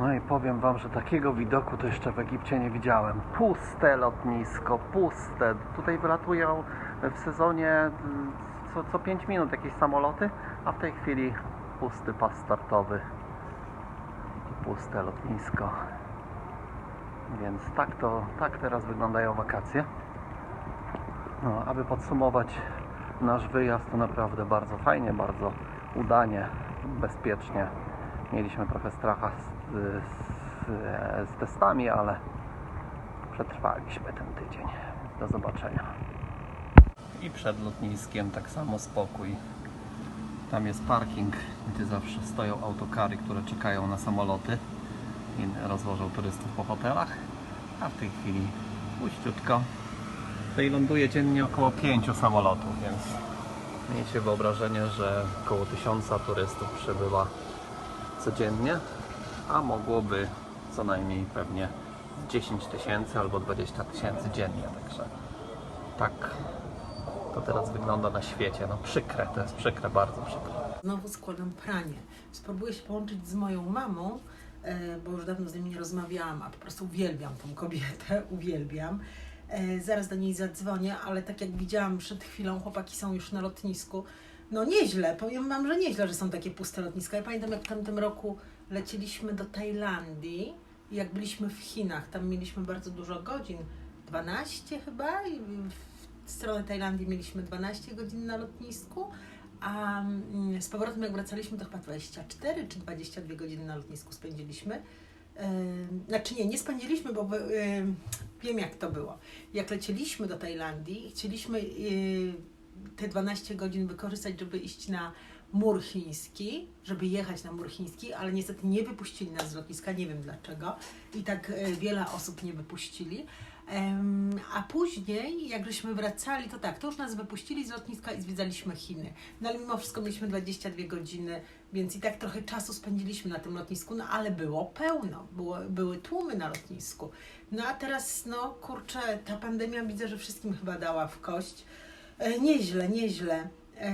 No i powiem Wam, że takiego widoku to jeszcze w Egipcie nie widziałem. Puste lotnisko, puste. Tutaj wylatują w sezonie co, co 5 minut jakieś samoloty, a w tej chwili pusty pas startowy puste lotnisko. Więc tak to, tak teraz wyglądają wakacje. No, aby podsumować nasz wyjazd, to naprawdę bardzo fajnie, bardzo udanie, bezpiecznie. Mieliśmy trochę stracha z, z, z testami, ale przetrwaliśmy ten tydzień. Do zobaczenia. I przed lotniskiem tak samo spokój. Tam jest parking, gdzie zawsze stoją autokary, które czekają na samoloty i rozwożą turystów po hotelach. A w tej chwili puściutko. Tutaj ląduje dziennie około pięciu samolotów, więc miejcie wyobrażenie, że około tysiąca turystów przybywa codziennie, a mogłoby co najmniej pewnie 10 tysięcy albo 20 tysięcy dziennie, także tak to teraz wygląda na świecie. No przykre, to jest przykre, bardzo przykre. Znowu składam pranie. Spróbuję się połączyć z moją mamą, e, bo już dawno z nimi nie rozmawiałam, a po prostu uwielbiam tą kobietę, uwielbiam. E, Zaraz do niej zadzwonię, ale tak jak widziałam przed chwilą, chłopaki są już na lotnisku. No nieźle, powiem Wam, że nieźle, że są takie puste lotniska. Ja pamiętam, jak w tamtym roku leciliśmy do Tajlandii, jak byliśmy w Chinach, tam mieliśmy bardzo dużo godzin, 12 chyba, i w stronę Tajlandii mieliśmy 12 godzin na lotnisku, a mm, z powrotem jak wracaliśmy, to chyba 24 czy 22 godziny na lotnisku spędziliśmy. Znaczy nie, nie spędziliśmy, bo wiem jak to było. Jak lecieliśmy do Tajlandii chcieliśmy yy, te 12 godzin wykorzystać, żeby iść na mur chiński, żeby jechać na mur chiński, ale niestety nie wypuścili nas z lotniska, nie wiem dlaczego. I tak e, wiele osób nie wypuścili. A później, jak żeśmy wracali, to tak, to już nas wypuścili z lotniska i zwiedzaliśmy Chiny. No ale mimo wszystko mieliśmy 22 godziny, więc i tak trochę czasu spędziliśmy na tym lotnisku, no ale było pełno, było, były tłumy na lotnisku. No a teraz, no kurczę, ta pandemia widzę, że wszystkim chyba dała w kość. E, Nieźle, nieźle. E,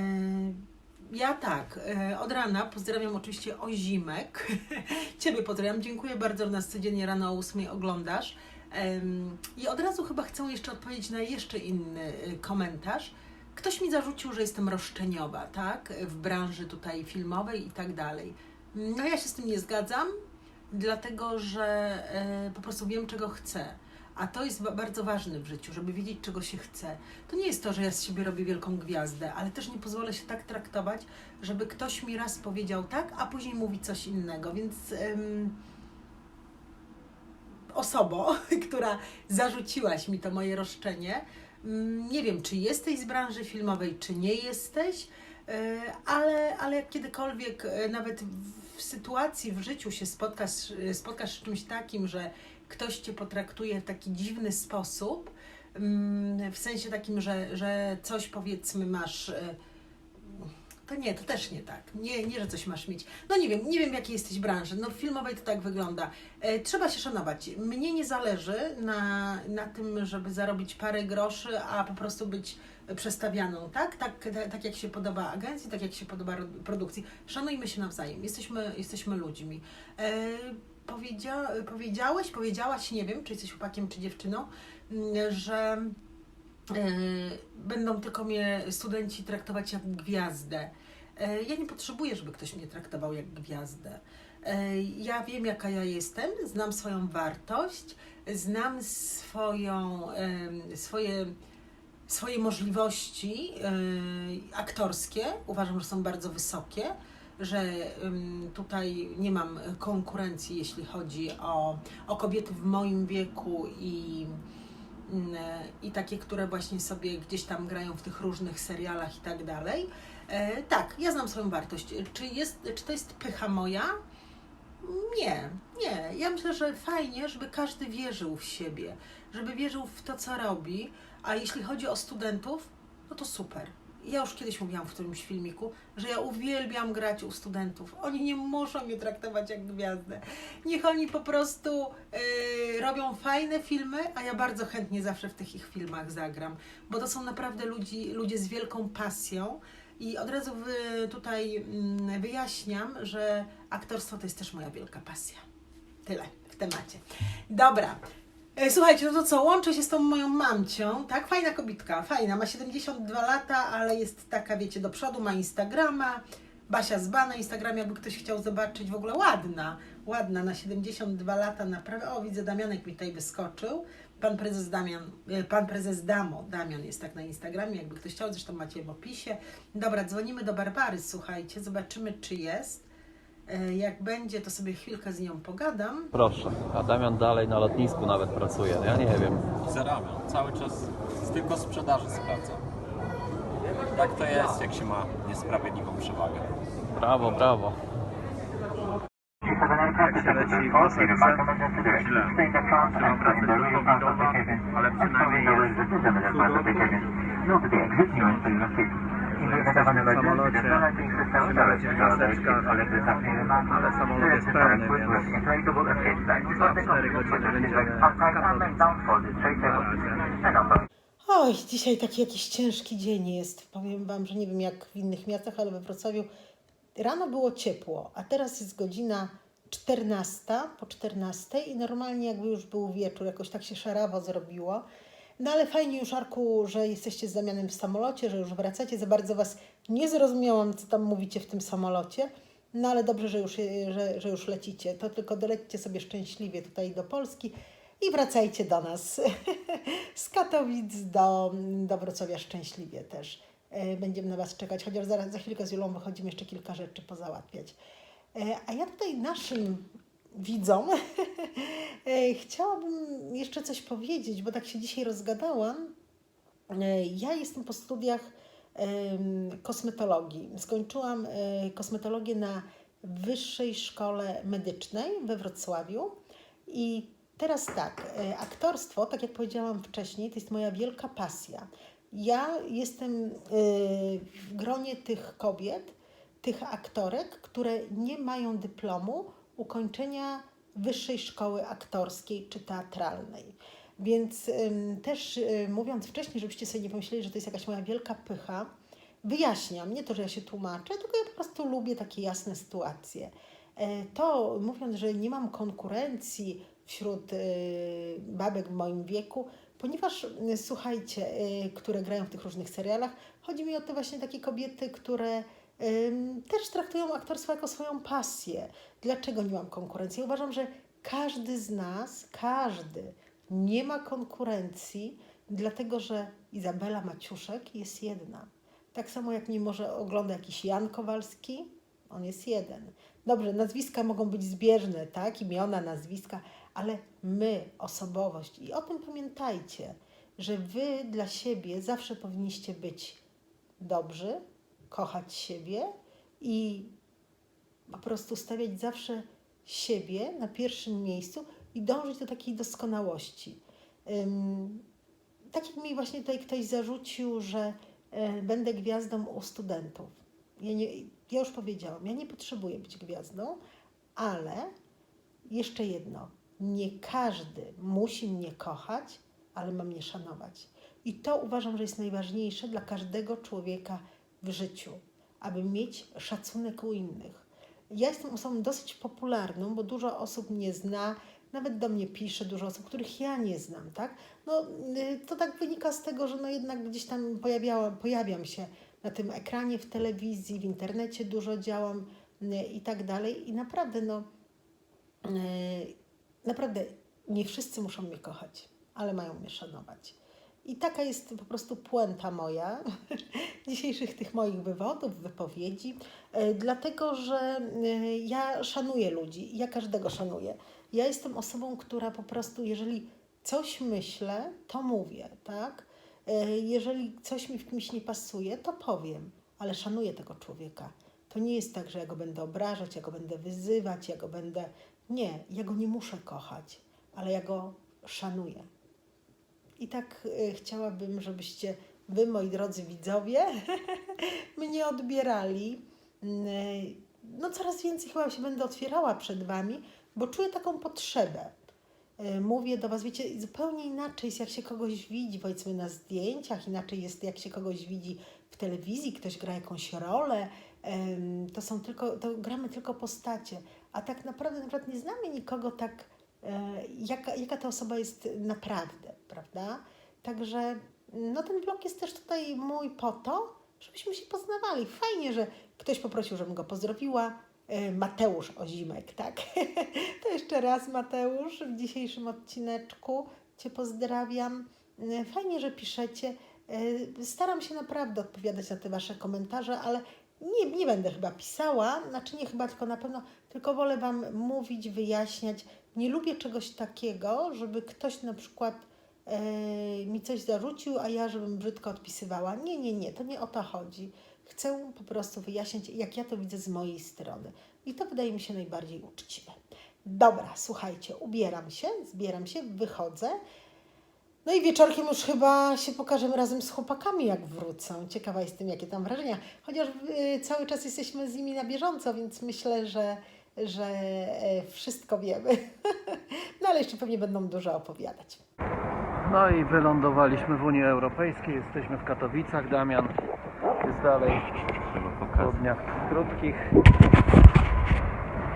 Ja tak, e, od rana pozdrawiam oczywiście Ozimek. Ciebie pozdrawiam, dziękuję bardzo, że nas codziennie rano o 8 oglądasz. I od razu chyba chcę jeszcze odpowiedzieć na jeszcze inny komentarz. Ktoś mi zarzucił, że jestem roszczeniowa, tak? W branży tutaj filmowej i tak dalej. No ja się z tym nie zgadzam, dlatego że po prostu wiem, czego chcę. A to jest ba- bardzo ważne w życiu, żeby wiedzieć, czego się chce. To nie jest to, że ja z siebie robię wielką gwiazdę, ale też nie pozwolę się tak traktować, żeby ktoś mi raz powiedział tak, a później mówi coś innego. Więc em, osobo, która zarzuciłaś mi to moje roszczenie, mm, nie wiem, czy jesteś z branży filmowej, czy nie jesteś, ale, ale jak kiedykolwiek e, nawet w sytuacji w życiu się spotkasz, spotkasz z czymś takim, że ktoś cię potraktuje w taki dziwny sposób, mm, w sensie takim, że, że coś powiedzmy masz. To nie, to też nie tak. Nie, nie, że coś masz mieć. No nie wiem, nie wiem jakiej jesteś branży. No w filmowej to tak wygląda. E, trzeba się szanować. Mnie nie zależy na, na tym, żeby zarobić parę groszy, a po prostu być przestawianą, tak? Tak, tak, tak jak się podoba agencji, tak jak się podoba ro- produkcji. Szanujmy się nawzajem. Jesteśmy, jesteśmy ludźmi. E, powiedzia, powiedziałeś, powiedziałaś, nie wiem, czy jesteś chłopakiem, czy dziewczyną, że będą tylko mnie studenci traktować jak gwiazdę. E, Ja nie potrzebuję, żeby ktoś mnie traktował jak gwiazdę. E, Ja wiem, jaka ja jestem, znam swoją wartość, znam swoją, swoje, swoje możliwości e, aktorskie. Uważam, że są bardzo wysokie, że tutaj nie mam konkurencji, jeśli chodzi o, o kobiety w moim wieku i i takie, które właśnie sobie gdzieś tam grają w tych różnych serialach i tak dalej. E, tak, ja znam swoją wartość. Czy, jest, czy to jest pycha moja? Nie, nie. Ja myślę, że fajnie, żeby każdy wierzył w siebie, żeby wierzył w to, co robi. A jeśli chodzi o studentów, no to super. Ja już kiedyś mówiłam w którymś filmiku, że ja uwielbiam grać u studentów. Oni nie muszą mnie traktować jak gwiazdę. Niech oni po prostu yy, robią fajne filmy, a ja bardzo chętnie zawsze w tych ich filmach zagram, bo to są naprawdę ludzi, ludzie z wielką pasją. I od razu tutaj mm, wyjaśniam, że aktorstwo to jest też moja wielka pasja. Tyle w temacie. Dobra. E, Słuchajcie, no to co, łączę się z tą moją mamcią, tak? Fajna kobitka, fajna, ma 72 lata, ale jest taka, wiecie, do przodu, ma Instagrama, Basia Zba na Instagramie, jakby ktoś chciał zobaczyć, w ogóle ładna, ładna, na 72 lata, naprawdę, o widzę, Damianek mi tutaj wyskoczył, pan prezes Damian, e, pan prezes Damo, Damian jest tak na Instagramie, jakby ktoś chciał, zresztą macie w opisie. Dobra, dzwonimy do Barbary, słuchajcie, zobaczymy, czy jest. E, Jak będzie, to sobie chwilkę z nią pogadam. Proszę, a Damian dalej na lotnisku nawet pracuje, ja nie wiem. Zarabiam. Cały czas z tylko sprzedaży sprawdzam. Tak to jest, jak się ma niesprawiedliwą przewagę. Brawo, brawo. Jak się leci w Oseczce, źle. Trzeba pracę covidowa, ale przynajmniej jest Jesteśmy w samolocie, w maseczkach, ale samolot jest pełny, więc za 4 godziny będziemy. Oj, dzisiaj taki jakiś ciężki dzień jest. Powiem Wam, że nie wiem jak w innych miastach, ale we Wrocławiu rano było ciepło, a teraz jest godzina 14 po 14 i normalnie jakby już był wieczór, jakoś tak się szarawo zrobiło. No ale fajnie już, Arku, że jesteście z Damianem w samolocie, że już wracacie. Za bardzo Was nie zrozumiałam, co tam mówicie w tym samolocie. No ale dobrze, że już, że, że już lecicie. To tylko dolećcie sobie szczęśliwie tutaj do Polski i wracajcie do nas. z Katowic do, do Wrocławia szczęśliwie też. E, Będziemy na Was czekać, chociaż zaraz za chwilkę z Julą wychodzimy jeszcze kilka rzeczy pozałatwiać. E, A ja tutaj naszym widzom e, chciałabym jeszcze coś powiedzieć, bo tak się dzisiaj rozgadałam. E, Ja jestem po studiach kosmetologii. Skończyłam e, kosmetologię na Wyższej Szkole Medycznej we Wrocławiu i teraz tak, aktorstwo, tak jak powiedziałam wcześniej, to jest moja wielka pasja. Ja jestem w gronie tych kobiet, tych aktorek, które nie mają dyplomu ukończenia Wyższej Szkoły Aktorskiej czy Teatralnej. Więc też y, mówiąc wcześniej, żebyście sobie nie pomyśleli, że to jest jakaś moja wielka pycha, wyjaśniam, nie to, że ja się tłumaczę, tylko ja po prostu lubię takie jasne sytuacje. E, To mówiąc, że nie mam konkurencji wśród y, babek w moim wieku, ponieważ y, słuchajcie, y, które grają w tych różnych serialach, chodzi mi o te właśnie takie kobiety, które też traktują aktorstwo jako swoją pasję. Dlaczego nie mam konkurencji? Uważam, że każdy z nas, każdy nie ma konkurencji, dlatego że Izabela Maciuszek jest jedna. Tak samo jak nie może ogląda jakiś Jan Kowalski, on jest jeden. Dobrze, nazwiska mogą być zbieżne, tak? Imiona, nazwiska, ale my, osobowość. I o tym pamiętajcie, że wy dla siebie zawsze powinniście być dobrzy, kochać siebie i po prostu stawiać zawsze siebie na pierwszym miejscu i dążyć do takiej doskonałości. Tak jak mi właśnie tutaj ktoś zarzucił, że e, będę gwiazdą u studentów. Ja, nie, ja już powiedziałam, ja nie potrzebuję być gwiazdą, ale jeszcze jedno, nie każdy musi mnie kochać, ale ma mnie szanować. I to uważam, że jest najważniejsze dla każdego człowieka w życiu, aby mieć szacunek u innych. Ja jestem osobą dosyć popularną, bo dużo osób mnie zna, nawet do mnie pisze dużo osób, których ja nie znam, tak? No, y, to tak wynika z tego, że no jednak gdzieś tam pojawiam się na tym ekranie, w telewizji, w internecie dużo działam y, i tak dalej. I naprawdę, no, y, naprawdę nie wszyscy muszą mnie kochać, ale mają mnie szanować. I taka jest po prostu puenta moja dzisiejszych tych moich wywodów, wypowiedzi, e, dlatego że e, ja szanuję ludzi, ja każdego szanuję. Ja jestem osobą, która po prostu, jeżeli coś myślę, to mówię, tak? E, Jeżeli coś mi w kimś nie pasuje, to powiem, ale szanuję tego człowieka. To nie jest tak, że ja go będę obrażać, ja go będę wyzywać, ja go będę. Nie, ja go nie muszę kochać, ale ja go szanuję. I tak y, chciałabym, żebyście wy, moi drodzy widzowie, mnie odbierali. Y, No coraz więcej chyba się będę otwierała przed wami, bo czuję taką potrzebę. Y, Mówię do was, wiecie, zupełnie inaczej jest jak się kogoś widzi, powiedzmy na zdjęciach, inaczej jest jak się kogoś widzi w telewizji, ktoś gra jakąś rolę, to są tylko, to gramy tylko postacie, a tak naprawdę na przykład nie znamy nikogo tak, e, jaka, jaka ta osoba jest naprawdę, prawda? Także no ten blog jest też tutaj mój po to, żebyśmy się poznawali. Fajnie, że ktoś poprosił, żebym go pozdrowiła. E, Mateusz Ozimek, tak? To jeszcze raz Mateusz w dzisiejszym odcineczku Cię pozdrawiam. E, Fajnie, że piszecie. E, Staram się naprawdę odpowiadać na te Wasze komentarze, ale nie, nie będę chyba pisała, znaczy nie chyba, tylko na pewno, tylko wolę Wam mówić, wyjaśniać. Nie lubię czegoś takiego, żeby ktoś na przykład mi coś zarzucił, a ja żebym brzydko odpisywała. Nie, nie, nie, to nie o to chodzi. Chcę po prostu wyjaśnić, jak ja to widzę z mojej strony. I to wydaje mi się najbardziej uczciwe. Dobra, słuchajcie, ubieram się, zbieram się, wychodzę. No i wieczorkiem już chyba się pokażemy razem z chłopakami, jak wrócą. Ciekawa jestem, jakie tam wrażenia. Chociaż y, cały czas jesteśmy z nimi na bieżąco, więc myślę, że, że e, wszystko wiemy. no ale jeszcze pewnie będą dużo opowiadać. No i wylądowaliśmy w Unii Europejskiej, jesteśmy w Katowicach. Damian jest dalej po dniach krótkich.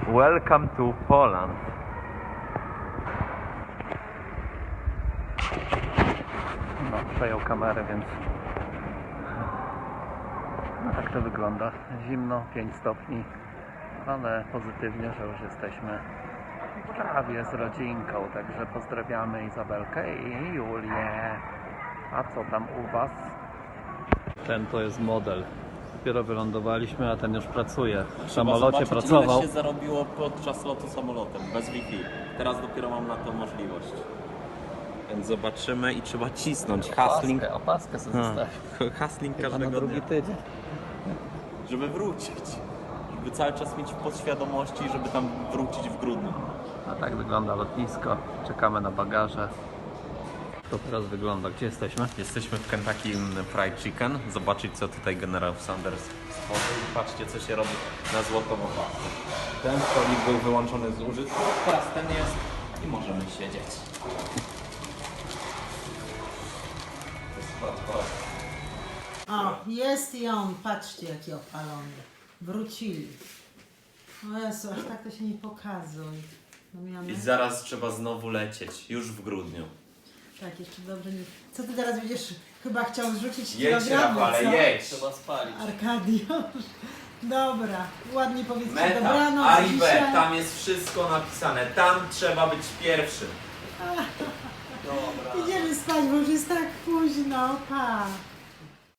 Welcome to Poland. No, przejął kamerę, więc no tak to wygląda. Zimno, 5 stopni, ale pozytywnie, że już jesteśmy prawie z rodzinką, także pozdrawiamy Izabelkę i Julię. A co tam u Was? Ten to jest model. Dopiero wylądowaliśmy, a ten już pracuje. W Trzeba samolocie zobaczyć, pracował. Ile się zarobiło podczas lotu samolotem, bez Wi-Fi. Teraz dopiero mam na to możliwość. Więc zobaczymy i trzeba cisnąć hasling. Opaskę, opaskę sobie zostawił. Hasling Chyba na każdego drugi dnia, tydzień. żeby wrócić. Żeby cały czas mieć w podświadomości, żeby tam wrócić w grudniu. A tak wygląda lotnisko. Czekamy na bagaże. To teraz wygląda. Gdzie jesteśmy? Jesteśmy w Kentucky Fried Chicken. Zobaczyć co tutaj generał Sanders stworzył. I patrzcie co się robi na złotą opaskę. Ten stolik był wyłączony z użytku, teraz ten jest i możemy siedzieć. To jest hardcore. O, jest i on. Patrzcie, jaki opalony. Wrócili. O Jezu, aż tak to się nie pokazuj. No. I zaraz trzeba znowu lecieć, już w grudniu. Tak, jeszcze dobrze nie... Co ty teraz będziesz chyba chciał zrzucić Jedź kilogramy, Rafale, co? jedź! Trzeba spalić. Arkadiusz. Dobra, ładnie powiedzcie Meta, dobranoc Arrive, dzisiaj. tam jest wszystko napisane, tam trzeba być pierwszym. Idziemy spać, bo już jest tak późno. Pa.